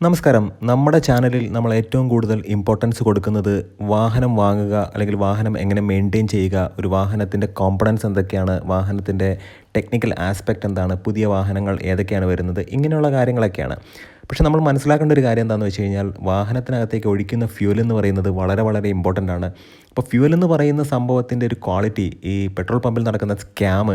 നമസ്കാരം. നമ്മുടെ ചാനലിൽ നമ്മൾ ഏറ്റവും കൂടുതൽ ഇമ്പോർട്ടൻസ് കൊടുക്കുന്നത് വാഹനം വാങ്ങുക അല്ലെങ്കിൽ വാഹനം എങ്ങനെ മെയിന്റെയിൻ ചെയ്യുക ഒരു വാഹനത്തിന്റെ കോമ്പണൻസ് എന്തൊക്കെയാണ് വാഹനത്തിന്റെ ടെക്നിക്കൽ ആസ്പെക്റ്റ് എന്താണ് പുതിയ വാഹനങ്ങൾ ഏതൊക്കെയാണ് വരുന്നത് ഇങ്ങനെയുള്ള കാര്യങ്ങളൊക്കെയാണ്. പക്ഷെ നമ്മൾ മനസ്സിലാക്കേണ്ട ഒരു കാര്യം എന്താണെന്ന് വെച്ച് കഴിഞ്ഞാൽ വാഹനത്തിനകത്തേക്ക് ഒഴിക്കുന്ന ഫ്യൂൽ എന്ന് പറയുന്നത് വളരെ വളരെ ഇമ്പോർട്ടന്റ് ആണ്. അപ്പോൾ ഫ്യൂൽ എന്ന് പറയുന്ന സംഭവത്തിന്റെ ഒരു ക്വാളിറ്റി ഈ പെട്രോൾ പമ്പിൽ നടക്കുന്ന സ്കാം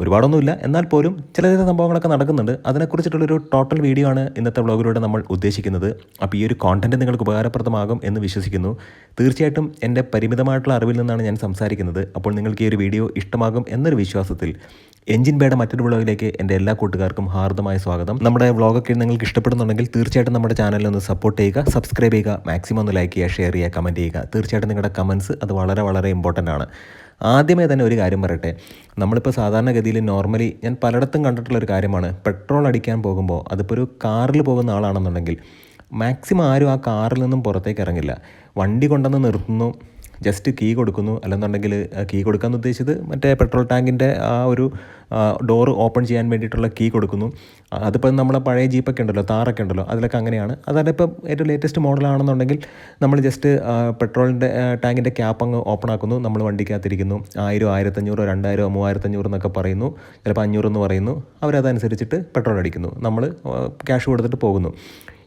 ഒരുപാടൊന്നുമില്ല. എന്നാൽ പോലും ചില ചില സംഭവങ്ങളൊക്കെ നടക്കുന്നുണ്ട്. അതിനെക്കുറിച്ചിട്ടുള്ളൊരു ടോട്ടൽ വീഡിയോ ആണ് ഇന്നത്തെ വ്ളോഗിലൂടെ നമ്മൾ ഉദ്ദേശിക്കുന്നത്. അപ്പോൾ ഈ ഒരു കോണ്ടന്റ് നിങ്ങൾക്ക് ഉപകാരപ്രദമാകും എന്ന് വിശ്വസിക്കുന്നു. തീർച്ചയായിട്ടും എന്റെ പരിമിതമായിട്ടുള്ള അറിവിൽ നിന്നാണ് ഞാൻ സംസാരിക്കുന്നത്. അപ്പോൾ നിങ്ങൾക്ക് ഈ ഒരു വീഡിയോ ഇഷ്ടമാകും എന്നൊരു വിശ്വാസത്തിൽ എഞ്ചിൻ ബേയുടെ മറ്റൊരു വ്ളോഗിലേക്ക് എന്റെ എല്ലാ കൂട്ടുകാർക്കും ഹാർദമായ സ്വാഗതം. നമ്മുടെ വ്ളോഗൊക്കെ നിങ്ങൾക്ക് ഇഷ്ടപ്പെടുന്നുണ്ടെങ്കിൽ തീർച്ചയായിട്ടും നമ്മുടെ ചാനലിൽ ഒന്ന് സപ്പോർട്ട് ചെയ്യുക സബ്സ്ക്രൈബ് ചെയ്യുക മാക്സിമം ഒന്ന് ലൈക്ക് ചെയ്യുക ഷെയർ ചെയ്യുക കമന്റ് ചെയ്യുക. തീർച്ചയായിട്ടും നിങ്ങളുടെ കമൻസ് അത് വളരെ വളരെ ഇമ്പോർട്ടന്റ് ആണ്. ആദ്യമേ തന്നെ ഒരു കാര്യം പറയട്ടെ. നമ്മളിപ്പോൾ സാധാരണഗതിയിൽ നോർമലി ഞാൻ പലയിടത്തും കണ്ടിട്ടുള്ള ഒരു കാര്യമാണ്. പെട്രോൾ അടിക്കാൻ പോകുമ്പോൾ അതിപ്പോൾ ഒരു കാറിൽ പോകുന്ന ആളാണെന്നുണ്ടെങ്കിൽ മാക്സിമം ആരും ആ കാറിൽ നിന്നും പുറത്തേക്ക് ഇറങ്ങില്ല. വണ്ടി കൊണ്ടുവന്ന് നിർത്തുന്നു. ജസ്റ്റ് കീ കൊടുക്കുന്നു. അല്ലെന്നുണ്ടെങ്കിൽ കീ കൊടുക്കാൻ ഉദ്ദേശിച്ചത് മറ്റേ പെട്രോൾ ടാങ്കിന്റെ ആ ഒരു ഡോറ് ഓപ്പൺ ചെയ്യാൻ വേണ്ടിയിട്ടുള്ള കീ കൊടുക്കുന്നു. അതിപ്പോൾ നമ്മളെ പഴയ ജീപ്പൊക്കെ ഉണ്ടല്ലോ താറൊക്കെ ഉണ്ടല്ലോ അതിലൊക്കെ അങ്ങനെയാണ്. അതായത് ഇപ്പം ഏറ്റവും ലേറ്റസ്റ്റ് മോഡലാണെന്നുണ്ടെങ്കിൽ നമ്മൾ ജസ്റ്റ് പെട്രോളിന്റെ ടാങ്കിന്റെ ക്യാപ്പ് അങ്ങ് ഓപ്പൺ ആക്കുന്നു. നമ്മൾ വണ്ടിക്കകത്തിരിക്കുന്നു. ആയിരം ആയിരത്തഞ്ഞൂറ് രണ്ടായിരം മൂവായിരത്തഞ്ഞൂറ് എന്നൊക്കെ പറയുന്നു. ചിലപ്പോൾ അഞ്ഞൂറെന്ന് പറയുന്നു. അവരതനുസരിച്ചിട്ട് പെട്രോൾ അടിക്കുന്നു. നമ്മൾ ക്യാഷ് കൊടുത്തിട്ട് പോകുന്നു.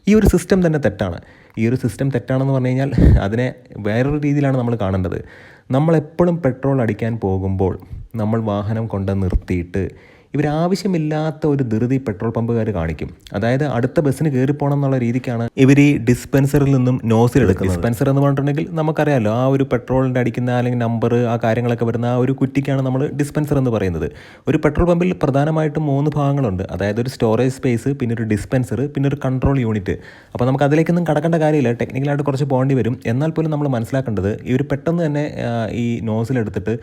ഈ ഒരു സിസ്റ്റം തന്നെ തെറ്റാണ്. ഈ ഒരു സിസ്റ്റം തെറ്റാണെന്ന് പറഞ്ഞു കഴിഞ്ഞാൽ അതിനെ വേറൊരു രീതിയിലാണ് നമ്മൾ കാണേണ്ടത്. നമ്മളെപ്പോഴും പെട്രോൾ അടിക്കാൻ പോകുമ്പോൾ നമ്മൾ വാഹനം കൊണ്ട് നിർത്തിയിട്ട് ഇവരാവശ്യമില്ലാത്ത ഒരു ധൃതി പെട്രോൾ പമ്പുകാർ കാണിക്കും. അതായത് അടുത്ത ബസ്സിന് കയറി പോകണം എന്നുള്ള രീതിക്കാണ് ഇവർ ഈ ഡിസ്പെൻസറിൽ നിന്നും നോസിൽ എടുക്കുക ഡിസ്പെൻസർ എന്ന് പറഞ്ഞിട്ടുണ്ടെങ്കിൽ നമുക്കറിയാമല്ലോ ആ ഒരു പെട്രോളിന്റെ അടിക്കുന്ന അല്ലെങ്കിൽ നമ്പർ ആ കാര്യങ്ങളൊക്കെ വരുന്ന ആ ഒരു കുറ്റിക്കാണ് നമ്മൾ ഡിസ്പെൻസർ എന്ന് പറയുന്നത്. ഒരു പെട്രോൾ പമ്പിൽ പ്രധാനമായിട്ടും മൂന്ന് ഭാഗങ്ങളുണ്ട്. അതായത് ഒരു സ്റ്റോറേജ് സ്പേസ് പിന്നെ ഒരു ഡിസ്പെൻസർ പിന്നെ ഒരു കൺട്രോൾ യൂണിറ്റ്. അപ്പോൾ നമുക്ക് അതിലേക്കൊന്നും കടക്കേണ്ട കാര്യമില്ല. ടെക്നിക്കലായിട്ട് കുറച്ച് പോകേണ്ടി വരും. എന്നാൽ പോലും നമ്മൾ മനസ്സിലാക്കേണ്ടത് ഇവർ പെട്ടെന്ന് തന്നെ ഈ നോസിലെടുത്തിട്ട്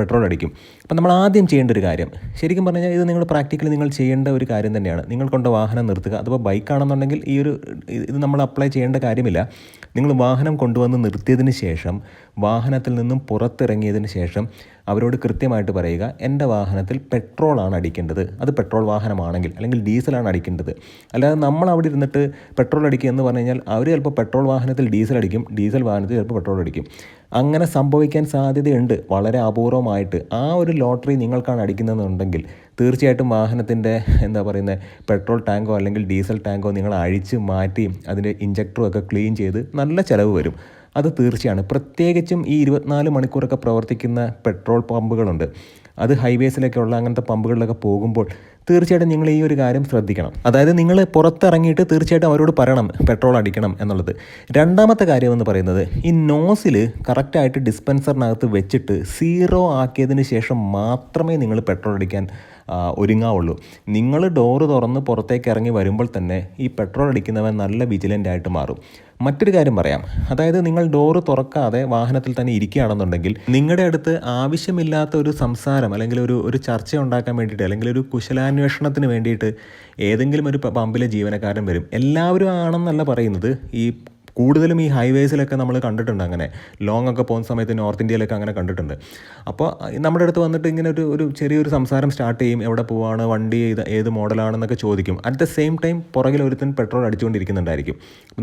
പെട്രോൾ അടിക്കും. അപ്പോൾ നമ്മൾ ആദ്യം ചെയ്യേണ്ട ഒരു കാര്യം. ശരിക്കും പറഞ്ഞു കഴിഞ്ഞാൽ ഇത് നിങ്ങൾ പ്രാക്ടിക്കലി നിങ്ങൾ ചെയ്യേണ്ട ഒരു കാര്യം തന്നെയാണ്. നിങ്ങൾ കൊണ്ട് വാഹനം നിർത്തുക. അതിപ്പോൾ ബൈക്കാണെന്നുണ്ടെങ്കിൽ ഈ ഒരു ഇത് നമ്മൾ അപ്ലൈ ചെയ്യേണ്ട കാര്യമില്ല. നിങ്ങൾ വാഹനം കൊണ്ടുവന്ന് നിർത്തിയതിന് ശേഷം വാഹനത്തിൽ നിന്നും പുറത്തിറങ്ങിയതിന് ശേഷം അവരോട് കൃത്യമായിട്ട് പറയുക എന്റെ വാഹനത്തിൽ പെട്രോളാണ് അടിക്കേണ്ടത്. അത് പെട്രോൾ വാഹനമാണെങ്കിൽ അല്ലെങ്കിൽ ഡീസലാണ് അടിക്കേണ്ടത്. അല്ലാതെ നമ്മൾ അവിടെ ഇരുന്നിട്ട് പെട്രോൾ അടിക്കുക എന്ന് പറഞ്ഞു കഴിഞ്ഞാൽ അവർ ചിലപ്പോൾ പെട്രോൾ വാഹനത്തിൽ ഡീസൽ അടിക്കും ഡീസൽ വാഹനത്തിൽ ചിലപ്പോൾ പെട്രോൾ അടിക്കും. അങ്ങനെ സംഭവിക്കാൻ സാധ്യതയുണ്ട്. വളരെ അപൂർവമായിട്ട്. ആ ഒരു ലോട്ടറി നിങ്ങൾക്കാണ് അടിക്കുന്നതെന്നുണ്ടെങ്കിൽ തീർച്ചയായിട്ടും വാഹനത്തിന്റെ എന്താ പറയുന്നത് പെട്രോൾ ടാങ്കോ അല്ലെങ്കിൽ ഡീസൽ ടാങ്കോ നിങ്ങൾ അഴിച്ച് മാറ്റി അതിന്റെ ഇഞ്ചക്ടറും ഒക്കെ ക്ലീൻ ചെയ്ത് നല്ല ചിലവ് വരും. അത് തീർച്ചയാണ്. പ്രത്യേകിച്ചും ഈ ഇരുപത്തിനാല് മണിക്കൂറൊക്കെ പ്രവർത്തിക്കുന്ന പെട്രോൾ പമ്പുകളുണ്ട്. അത് ഹൈവേസിലൊക്കെ ഉള്ള അങ്ങനത്തെ പമ്പുകളിലൊക്കെ പോകുമ്പോൾ തീർച്ചയായിട്ടും നിങ്ങൾ ഈ ഒരു കാര്യം ശ്രദ്ധിക്കണം. അതായത് നിങ്ങൾ പുറത്തിറങ്ങിയിട്ട് തീർച്ചയായിട്ടും അവരോട് പറയണം പെട്രോൾ അടിക്കണം എന്നുള്ളത്. രണ്ടാമത്തെ കാര്യം എന്ന് പറയുന്നത് ഈ നോസിൽ കറക്റ്റായിട്ട് ഡിസ്പെൻസറിനകത്ത് വെച്ചിട്ട് സീറോ ആക്കിയതിന് ശേഷം മാത്രമേ നിങ്ങൾ പെട്രോൾ അടിക്കാൻ ഒരുങ്ങാവുള്ളൂ. നിങ്ങൾ ഡോറ് തുറന്ന് പുറത്തേക്ക് ഇറങ്ങി വരുമ്പോൾ തന്നെ ഈ പെട്രോൾ അടിക്കുന്നവൻ നല്ല വിജിലന്റ് ആയിട്ട് മാറും. മറ്റൊരു കാര്യം പറയാം. അതായത് നിങ്ങൾ ഡോറ് തുറക്കാതെ വാഹനത്തിൽ തന്നെ ഇരിക്കുകയാണെന്നുണ്ടെങ്കിൽ നിങ്ങളുടെ അടുത്ത് ആവശ്യമില്ലാത്ത ഒരു സംസാരം അല്ലെങ്കിൽ ഒരു ഒരു ചർച്ച ഉണ്ടാക്കാൻ വേണ്ടിയിട്ട് അല്ലെങ്കിൽ ഒരു കുശലാന്വേഷണത്തിന് വേണ്ടിയിട്ട് ഏതെങ്കിലും ഒരു പമ്പിലെ ജീവനക്കാരൻ വരും. എല്ലാവരും ആണെന്നല്ല പറയുന്നത്. ഈ കൂടുതലും ഈ ഹൈവേസിലൊക്കെ നമ്മൾ കണ്ടിട്ടുണ്ട് അങ്ങനെ. ലോങ് ഒക്കെ പോകുന്ന സമയത്ത് നോർത്ത് ഇന്ത്യയിലൊക്കെ അങ്ങനെ കണ്ടിട്ടുണ്ട്. അപ്പോൾ നമ്മുടെ അടുത്ത് വന്നിട്ട് ഇങ്ങനെ ഒരു ഒരു ചെറിയൊരു സംസാരം സ്റ്റാർട്ട് ചെയ്യും എവിടെ പോവാണ് വണ്ടി ഏത് ഏത് മോഡലാണെന്നൊക്കെ ചോദിക്കും. അറ്റ് ദ സെയിം ടൈം പുറകിൽ ഒരുത്തൻ പെട്രോൾ അടിച്ചുകൊണ്ടിരിക്കുന്നുണ്ടായിരിക്കും.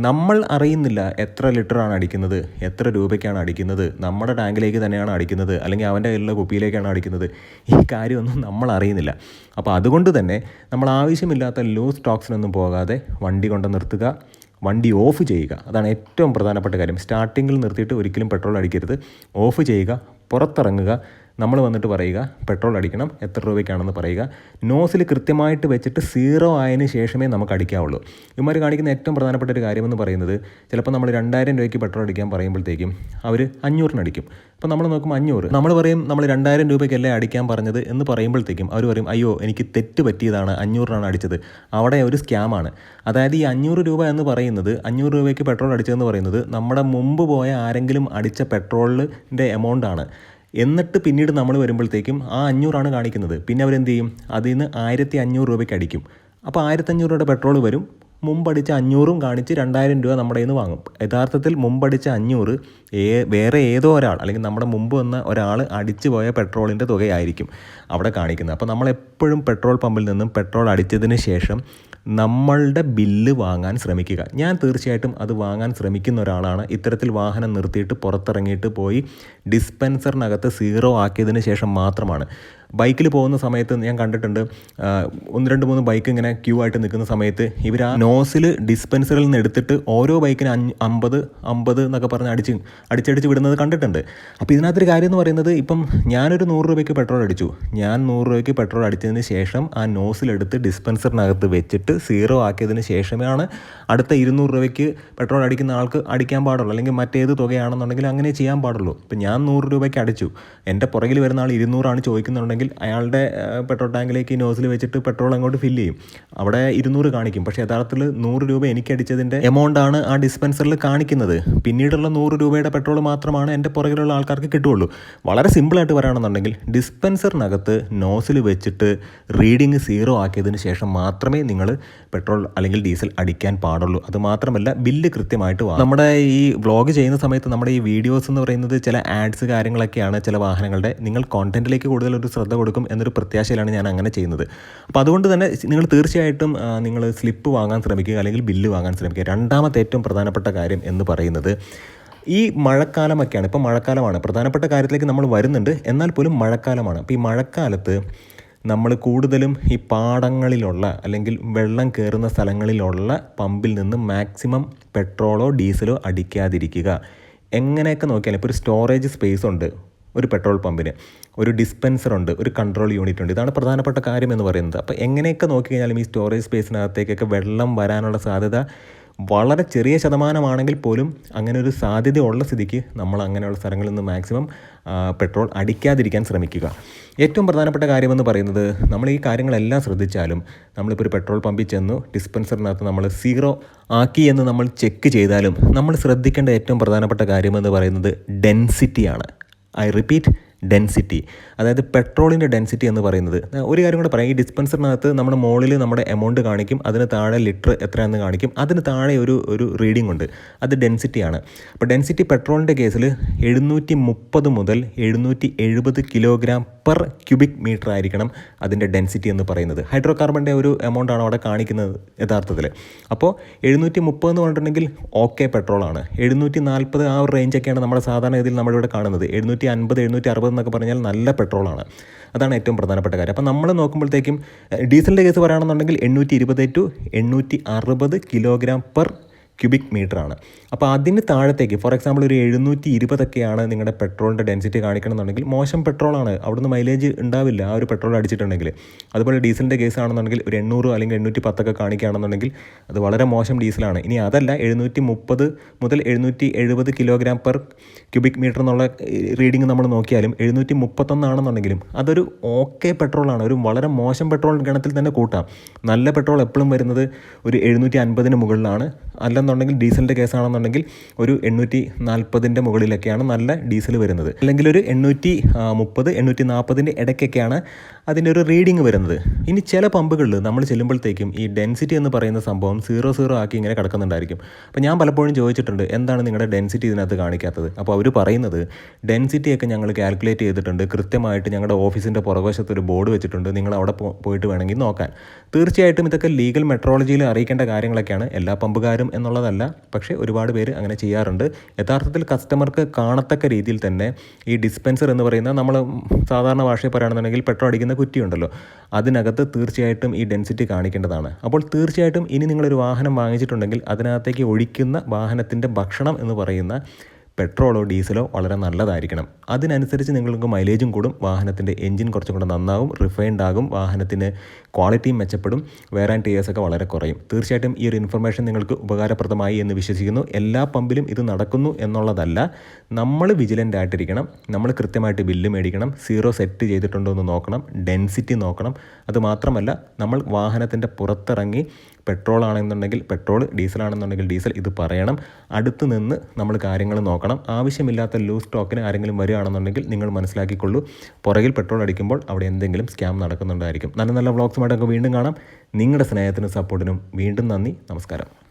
നമ്മൾ അറിയുന്നില്ല എത്ര ലിറ്ററാണ് അടിക്കുന്നത് എത്ര രൂപയ്ക്കാണ് അടിക്കുന്നത് നമ്മുടെ ടാങ്കിലേക്ക് തന്നെയാണ് അടിക്കുന്നത് അല്ലെങ്കിൽ അവന്റെ കയ്യിലുള്ള കുപ്പിയിലേക്കാണ് അടിക്കുന്നത്. ഈ കാര്യമൊന്നും നമ്മൾ അറിയുന്നില്ല. അപ്പോൾ അതുകൊണ്ട് തന്നെ നമ്മൾ ആവശ്യമില്ലാത്ത ലൂസ് ടോക്സിനൊന്നും പോകാതെ വണ്ടി കൊണ്ട് നിർത്തുക. വണ്ടി ഓഫ് ചെയ്യുക. അതാണ് ഏറ്റവും പ്രധാനപ്പെട്ട കാര്യം. സ്റ്റാർട്ടിങ്ങിൽ നിർത്തിയിട്ട് ഒരിക്കലും പെട്രോൾ അടിക്കരുത്. ഓഫ് ചെയ്യുക പുറത്തിറങ്ങുക നമ്മൾ വന്നിട്ട് പറയുക പെട്രോൾ അടിക്കണം എത്ര രൂപയ്ക്കാണെന്ന് പറയുക. നോസിൽ കൃത്യമായിട്ട് വെച്ചിട്ട് സീറോ ആയതിന് ശേഷമേ നമുക്ക് അടിക്കാവുള്ളൂ. ഇവന്മാർ കാണിക്കുന്ന ഏറ്റവും പ്രധാനപ്പെട്ട ഒരു കാര്യമെന്ന് പറയുന്നത് ചിലപ്പോൾ നമ്മൾ രണ്ടായിരം രൂപയ്ക്ക് പെട്രോൾ അടിക്കാൻ പറയുമ്പോഴത്തേക്കും അവർ അഞ്ഞൂറിന് അടിക്കും. അപ്പോൾ നമ്മൾ നോക്കുമ്പോൾ അഞ്ഞൂറ്. നമ്മൾ പറയും നമ്മൾ രണ്ടായിരം രൂപയ്ക്കല്ലേ അടിക്കാൻ പറഞ്ഞത്? എന്ന് പറയുമ്പോഴത്തേക്കും അവർ പറയും അയ്യോ എനിക്ക് തെറ്റ് പറ്റിയതാണ് അഞ്ഞൂറിനാണ് അടിച്ചത്. അവിടെ ഒരു സ്കാമാണ് അതായത് ഈ അഞ്ഞൂറ് രൂപ എന്ന് പറയുന്നത് അഞ്ഞൂറ് രൂപയ്ക്ക് പെട്രോൾ അടിച്ചതെന്ന് പറയുന്നത് നമ്മുടെ മുമ്പ് പോയ ആരെങ്കിലും അടിച്ച പെട്രോളിന്റെ എമൗണ്ട് ആണ്. എന്നിട്ട് പിന്നീട് നമ്മൾ വരുമ്പോഴത്തേക്കും ആ അഞ്ഞൂറാണ് കാണിക്കുന്നത്. പിന്നെ അവരെന്ത് ചെയ്യും? അതിൽ നിന്ന് ആയിരത്തി അഞ്ഞൂറ് രൂപയ്ക്ക് അടിക്കും. അപ്പോൾ ആയിരത്തഞ്ഞൂറ് രൂപയുടെ പെട്രോൾ വരും. മുമ്പടിച്ച അഞ്ഞൂറും കാണിച്ച് രണ്ടായിരം രൂപ നമ്മുടെ നിന്ന് വാങ്ങും. യഥാർത്ഥത്തിൽ മുമ്പടിച്ച അഞ്ഞൂറ് ഏ വേറെ ഏതോ ഒരാൾ അല്ലെങ്കിൽ നമ്മുടെ മുമ്പ് വന്ന ഒരാൾ അടിച്ചു പോയ പെട്രോളിന്റെ തുകയായിരിക്കും അവിടെ കാണിക്കുന്നത്. അപ്പോൾ നമ്മളെപ്പോഴും പെട്രോൾ പമ്പിൽ നിന്നും പെട്രോൾ അടിച്ചതിന് ശേഷം നമ്മളുടെ ബില്ല് വാങ്ങാൻ ശ്രമിക്കുക. ഞാൻ തീർച്ചയായിട്ടും അത് വാങ്ങാൻ ശ്രമിക്കുന്ന ഒരാളാണ്. ഇത്തരത്തിൽ വാഹനം നിർത്തിയിട്ട് പുറത്തിറങ്ങിയിട്ട് പോയി ഡിസ്പെൻസറിനകത്ത് സീറോ ആക്കിയതിന് ശേഷം മാത്രമാണ്. ബൈക്കിൽ പോകുന്ന സമയത്ത് ഞാൻ കണ്ടിട്ടുണ്ട് ഒന്ന് രണ്ട് മൂന്ന് ബൈക്ക് ഇങ്ങനെ ക്യൂ ആയിട്ട് നിൽക്കുന്ന സമയത്ത് ഇവർ ആ നോസിൽ ഡിസ്പെൻസറിൽ നിന്ന് എടുത്തിട്ട് ഓരോ ബൈക്കിന് അഞ്ച് അമ്പത് അമ്പത് എന്നൊക്കെ പറഞ്ഞ് അടിച്ച് അടിച്ചടിച്ച് വിടുന്നത് കണ്ടിട്ടുണ്ട്. അപ്പോൾ ഇതിനകത്തൊരു കാര്യം എന്ന് പറയുന്നത് ഇപ്പം ഞാനൊരു നൂറ് രൂപയ്ക്ക് പെട്രോൾ അടിച്ചു. ഞാൻ നൂറ് രൂപയ്ക്ക് പെട്രോൾ അടിച്ചതിന് ശേഷം ആ നോസിലെടുത്ത് ഡിസ്പെൻസറിനകത്ത് വെച്ചിട്ട് സീറോ ആക്കിയതിന് ശേഷമാണ് അടുത്ത ഇരുന്നൂറ് രൂപയ്ക്ക് പെട്രോൾ അടിക്കുന്ന ആൾക്ക് അടിക്കാൻ പാടുള്ളൂ. അല്ലെങ്കിൽ മറ്റേത് തുകയാണെന്നുണ്ടെങ്കിൽ അങ്ങനെ ചെയ്യാൻ പാടുള്ളൂ. ഇപ്പം ഞാൻ നൂറ് രൂപയ്ക്ക് അടിച്ചു. എന്റെ പുറകിൽ വരുന്ന ആൾ ഇരുന്നൂറാണ് ചോദിക്കുന്നുണ്ടെങ്കിൽ അയാളുടെ പെട്രോൾ ടാങ്കിലേക്ക് ഈ നോസിൽ വെച്ചിട്ട് പെട്രോൾ അങ്ങോട്ട് ഫില്ല് ചെയ്യും. അവിടെ ഇരുന്നൂറ് കാണിക്കും. പക്ഷേ യഥാർത്ഥത്തിൽ നൂറ് രൂപ എനിക്ക് അടിച്ചതിന്റെ എമൗണ്ട് ആണ് ആ ഡിസ്പെൻസറിൽ കാണിക്കുന്നത്. പിന്നീടുള്ള നൂറ് രൂപയുടെ പെട്രോൾ മാത്രമാണ് എന്റെ പുറകിലുള്ള ആൾക്കാർക്ക് കിട്ടുള്ളൂ വളരെ സിമ്പിളായിട്ട് പറയുകയാണെന്നുണ്ടെങ്കിൽ ഡിസ്പെൻസറിനകത്ത് നോസിൽ വെച്ചിട്ട് റീഡിങ് സീറോ ആക്കിയതിന് ശേഷം മാത്രമേ നിങ്ങൾ പെട്രോൾ അല്ലെങ്കിൽ ഡീസൽ അടിക്കാൻ പാടുള്ളൂ. അത് മാത്രമല്ല ബില്ല് കൃത്യമായിട്ട് വാങ്ങും. നമ്മുടെ ഈ വ്ളോഗ് ചെയ്യുന്ന സമയത്ത് നമ്മുടെ ഈ വീഡിയോസ് എന്ന് പറയുന്നത് ചില ആഡ്സ് കാര്യങ്ങളൊക്കെയാണ് ചില വാഹനങ്ങളുടെ. നിങ്ങൾ കോണ്ടന്റിലേക്ക് കൂടുതൽ ഒരു ശ്രദ്ധ കൊടുക്കും എന്നൊരു പ്രത്യാശയിലാണ് ഞാൻ അങ്ങനെ ചെയ്യുന്നത്. അപ്പോൾ അതുകൊണ്ട് തന്നെ നിങ്ങൾ തീർച്ചയായിട്ടും നിങ്ങൾ സ്ലിപ്പ് വാങ്ങാൻ ശ്രമിക്കുക അല്ലെങ്കിൽ ബില്ല് വാങ്ങാൻ ശ്രമിക്കുക. രണ്ടാമത്തെ ഏറ്റവും പ്രധാനപ്പെട്ട കാര്യം എന്ന് പറയുന്നത് ഈ മഴക്കാലമൊക്കെയാണ്. ഇപ്പോൾ മഴക്കാലമാണ്. പ്രധാനപ്പെട്ട കാര്യത്തിലേക്ക് നമ്മൾ വരുന്നുണ്ട്. എന്നാൽ പോലും മഴക്കാലമാണ്. അപ്പോൾ ഈ മഴക്കാലത്ത് നമ്മൾ കൂടുതലും ഈ പാടങ്ങളിലുള്ള അല്ലെങ്കിൽ വെള്ളം കയറുന്ന സ്ഥലങ്ങളിലുള്ള പമ്പിൽ നിന്ന് മാക്സിമം പെട്രോളോ ഡീസലോ അടിക്കാതിരിക്കുക. എങ്ങനെയൊക്കെ നോക്കിയാലും ഇപ്പോൾ ഒരു സ്റ്റോറേജ് സ്പേസ് ഉണ്ട്. ഒരു പെട്രോൾ പമ്പിന് ഒരു ഡിസ്പെൻസറുണ്ട് ഒരു കൺട്രോൾ യൂണിറ്റ് ഉണ്ട് ഇതാണ് പ്രധാനപ്പെട്ട കാര്യം എന്ന് പറയുന്നത്. അപ്പോൾ എങ്ങനെയൊക്കെ നോക്കിക്കഴിഞ്ഞാലും ഈ സ്റ്റോറേജ് സ്പേസിനകത്തേക്കൊക്കെ വെള്ളം വരാനുള്ള സാധ്യത വളരെ ചെറിയ ശതമാനമാണെങ്കിൽ പോലും അങ്ങനെ ഒരു സാധ്യതയുള്ള സ്ഥിതിക്ക് നമ്മൾ അങ്ങനെയുള്ള സ്ഥലങ്ങളിൽ നിന്ന് മാക്സിമം പെട്രോൾ അടിക്കാതിരിക്കാൻ ശ്രമിക്കുക. ഏറ്റവും പ്രധാനപ്പെട്ട കാര്യമെന്ന് പറയുന്നത് നമ്മൾ ഈ കാര്യങ്ങളെല്ലാം ശ്രദ്ധിച്ചാലും നമ്മളിപ്പോൾ ഒരു പെട്രോൾ പമ്പിൽ ചെന്നു ഡിസ്പെൻസറിനകത്ത് നമ്മൾ സീറോ ആക്കി എന്ന് നമ്മൾ ചെക്ക് ചെയ്താലും നമ്മൾ ശ്രദ്ധിക്കേണ്ട ഏറ്റവും പ്രധാനപ്പെട്ട കാര്യമെന്ന് പറയുന്നത് ഡെൻസിറ്റിയാണ് I repeat, ഡെൻസിറ്റി അതായത് പെട്രോളിന്റെ ഡെൻസിറ്റി എന്ന് പറയുന്നത്. ഒരു കാര്യം കൂടെ പറയാം. ഈ ഡിസ്പെൻസറിനകത്ത് നമ്മുടെ മുകളിൽ നമ്മുടെ എമൗണ്ട് കാണിക്കും. അതിന് താഴെ ലിറ്റർ എത്രയാണെന്ന് കാണിക്കും. അതിന് താഴെ ഒരു ഒരു റീഡിംഗ് ഉണ്ട്. അത് ഡെൻസിറ്റിയാണ് അപ്പോൾ ഡെൻസിറ്റി പെട്രോളിന്റെ കേസിൽ എഴുന്നൂറ്റി മുപ്പത് മുതൽ എഴുന്നൂറ്റി എഴുപത് കിലോഗ്രാം പെർ ക്യൂബിക് മീറ്റർ ആയിരിക്കണം അതിന്റെ ഡെൻസിറ്റി എന്ന് പറയുന്നത്. ഹൈഡ്രോ കാർബണിന്റെ ഒരു എമൗണ്ട് ആണ് അവിടെ കാണിക്കുന്നത് യഥാർത്ഥത്തിൽ അപ്പോൾ എഴുന്നൂറ്റി മുപ്പത് എന്ന് പറഞ്ഞിട്ടുണ്ടെങ്കിൽ ഓക്കെ പെട്രോളാണ് എഴുന്നൂറ്റി നാൽപ്പത് ആ ഒരു റേഞ്ചൊക്കെയാണ് നമ്മുടെ സാധാരണ ഇതിൽ നമ്മളിവിടെ കാണുന്നത്. എഴുന്നൂറ്റി അൻപത് എഴുന്നൂറ്റി അറുപത് എന്നൊക്കെ പറഞ്ഞാൽ നല്ല പെട്രോളാണ്. അതാണ് ഏറ്റവും പ്രധാനപ്പെട്ട കാര്യം. അപ്പോൾ നമ്മൾ നോക്കുമ്പോഴത്തേക്കും ഡീസലിന്റെ കേസ് പറയുകയാണെന്നുണ്ടെങ്കിൽ എണ്ണൂറ്റി ഇരുപത് ടു എണ്ണൂറ്റി അറുപത് കിലോഗ്രാം പെർ ക്യൂബിക് മീറ്റർ ആണ്. അപ്പോൾ അതിന് താഴത്തേക്ക് ഫോർ എക്സാമ്പിൾ ഒരു എഴുന്നൂറ്റി ഇരുപതൊക്കെയാണ് നിങ്ങളുടെ പെട്രോളിന്റെ ഡെൻസിറ്റി കാണിക്കണമെന്നുണ്ടെങ്കിൽ മോശം പെട്രോളാണ് അവിടുന്ന് മൈലേജ് ഉണ്ടാവില്ല. ആ ഒരു പെട്രോൾ അടിച്ചിട്ടുണ്ടെങ്കിൽ. അതുപോലെ ഡീസലിന്റെ കേസ് ആണെന്നുണ്ടെങ്കിൽ ഒരു എണ്ണൂറ് അല്ലെങ്കിൽ എണ്ണൂറ്റി പത്തൊക്കെ കാണിക്കുകയാണെന്നുണ്ടെങ്കിൽ അത് വളരെ മോശം ഡീസലാണ്. ഇനി അതല്ല എഴുന്നൂറ്റി മുപ്പത് മുതൽ എഴുന്നൂറ്റി എഴുപത് കിലോഗ്രാം പെർ ക്യൂബിക് മീറ്റർ എന്നുള്ള റീഡിംഗ് നമ്മൾ നോക്കിയാലും എഴുന്നൂറ്റി മുപ്പത്തൊന്നാണെന്നുണ്ടെങ്കിലും അതൊരു ഓക്കെ പെട്രോളാണ് ഒരു വളരെ മോശം പെട്രോൾ ഗണത്തിൽ തന്നെ കൂട്ടാം. നല്ല പെട്രോൾ എപ്പോഴും വരുന്നത് ഒരു എഴുന്നൂറ്റി അൻപതിന് മുകളിലാണ് അല്ലെന്നുണ്ടെങ്കിൽ ഡീസലിന്റെ കേസാണെന്നുണ്ടെങ്കിൽ ഒരു എണ്ണൂറ്റി നാൽപ്പതിന്റെ മുകളിലൊക്കെയാണ് നല്ല ഡീസൽ വരുന്നത്. അല്ലെങ്കിൽ ഒരു എണ്ണൂറ്റി മുപ്പത് എണ്ണൂറ്റി നാൽപ്പതിന്റെ ഇടയ്ക്കൊക്കെയാണ് അതിന്റെ ഒരു റീഡിങ് വരുന്നത്. ഇനി ചില പമ്പുകളിൽ നമ്മൾ ചെല്ലുമ്പോഴത്തേക്കും ഈ ഡെൻസിറ്റി എന്ന് പറയുന്ന സംഭവം സീറോ സീറോ ആക്കി ഇങ്ങനെ കിടക്കുന്നുണ്ടായിരിക്കും. അപ്പോൾ ഞാൻ പലപ്പോഴും ചോദിച്ചിട്ടുണ്ട് എന്താണ് നിങ്ങളുടെ ഡെൻസിറ്റി ഇതിനകത്ത് കാണിക്കാത്തത്? അപ്പോൾ അവർ പറയുന്നത് ഡെൻസിറ്റിയൊക്കെ ഞങ്ങൾ കാൽക്കുലേറ്റ് ചെയ്തിട്ടുണ്ട് കൃത്യമായിട്ട് ഞങ്ങളുടെ ഓഫീസിന്റെ പുറകുവശത്ത് ഒരു ബോർഡ് വെച്ചിട്ടുണ്ട് നിങ്ങൾ അവിടെ പോയിട്ട് വേണമെങ്കിൽ നോക്കാൻ. തീർച്ചയായിട്ടും ഇതൊക്കെ ലീഗൽ മെട്രോളജിയിൽ അറിയിക്കേണ്ട കാര്യങ്ങളൊക്കെയാണ് എല്ലാ പമ്പുകാരും എന്നുള്ളതല്ല. പക്ഷേ ഒരുപാട് പേര് അങ്ങനെ ചെയ്യാറുണ്ട്. യഥാർത്ഥത്തിൽ കസ്റ്റമർക്ക് കാണത്തക്ക രീതിയിൽ തന്നെ ഈ ഡിസ്പെൻസർ എന്ന് പറയുന്ന നമ്മൾ സാധാരണ ഭാഷയിൽ പറയുകയാണെന്നുണ്ടെങ്കിൽ പെട്രോൾ അടിക്കുന്ന കുറ്റിയുണ്ടല്ലോ. അതിനകത്ത് തീർച്ചയായിട്ടും ഈ ഡെൻസിറ്റി കാണിക്കേണ്ടതാണ്. അപ്പോൾ തീർച്ചയായിട്ടും ഇനി നിങ്ങളൊരു വാഹനം വാങ്ങിച്ചിട്ടുണ്ടെങ്കിൽ അതിനകത്തേക്ക് ഒഴിക്കുന്ന വാഹനത്തിന്റെ ഭക്ഷണം എന്ന് പറയുന്ന പെട്രോളോ ഡീസലോ വളരെ നല്ലതായിരിക്കണം. അതിനനുസരിച്ച് നിങ്ങൾക്ക് മൈലേജും കൂടും വാഹനത്തിന്റെ എഞ്ചിൻ കുറച്ചും കൂടെ നന്നാവും റിഫൈൻഡ് ആകും വാഹനത്തിന് ക്വാളിറ്റിയും മെച്ചപ്പെടും വെയർ ആൻഡ് ഒക്കെ വളരെ കുറയും. തീർച്ചയായിട്ടും ഈ ഒരു ഇൻഫർമേഷൻ നിങ്ങൾക്ക് ഉപകാരപ്രദമായി എന്ന് വിശ്വസിക്കുന്നു. എല്ലാ പമ്പിലും ഇത് നടക്കുന്നു എന്നുള്ളതല്ല നമ്മൾ വിജിലന്റ് ആയിട്ടിരിക്കണം നമ്മൾ കൃത്യമായിട്ട് ബില്ല് മേടിക്കണം സീറോ സെറ്റ് ചെയ്തിട്ടുണ്ടോ എന്ന് നോക്കണം ഡെൻസിറ്റി നോക്കണം. അതുമാത്രമല്ല നമ്മൾ വാഹനത്തിന്റെ പുറത്തിറങ്ങി പെട്രോൾ ആണെന്നുണ്ടെങ്കിൽ പെട്രോൾ ഡീസൽ ആണെന്നുണ്ടെങ്കിൽ ഡീസൽ ഇത് പറയണം. അടുത്ത് നിന്ന് നമ്മൾ കാര്യങ്ങൾ നോക്കണം. ആവശ്യമില്ലാത്ത ലൂസ് സ്റ്റോക്കിന് ആരെങ്കിലും വരികയാണെന്നുണ്ടെങ്കിൽ നിങ്ങൾ മനസ്സിലാക്കിക്കൊള്ളൂ. പുറകിൽ പെട്രോൾ അടിക്കുമ്പോൾ അവിടെ എന്തെങ്കിലും സ്കാം നടക്കുന്നുണ്ടായിരിക്കും. നല്ല നല്ല വ്ളോഗ്സുമായിട്ടൊക്കെ വീണ്ടും കാണാം. നിങ്ങളുടെ സ്നേഹത്തിനും സപ്പോർട്ടിനും വീണ്ടും നന്ദി. നമസ്കാരം.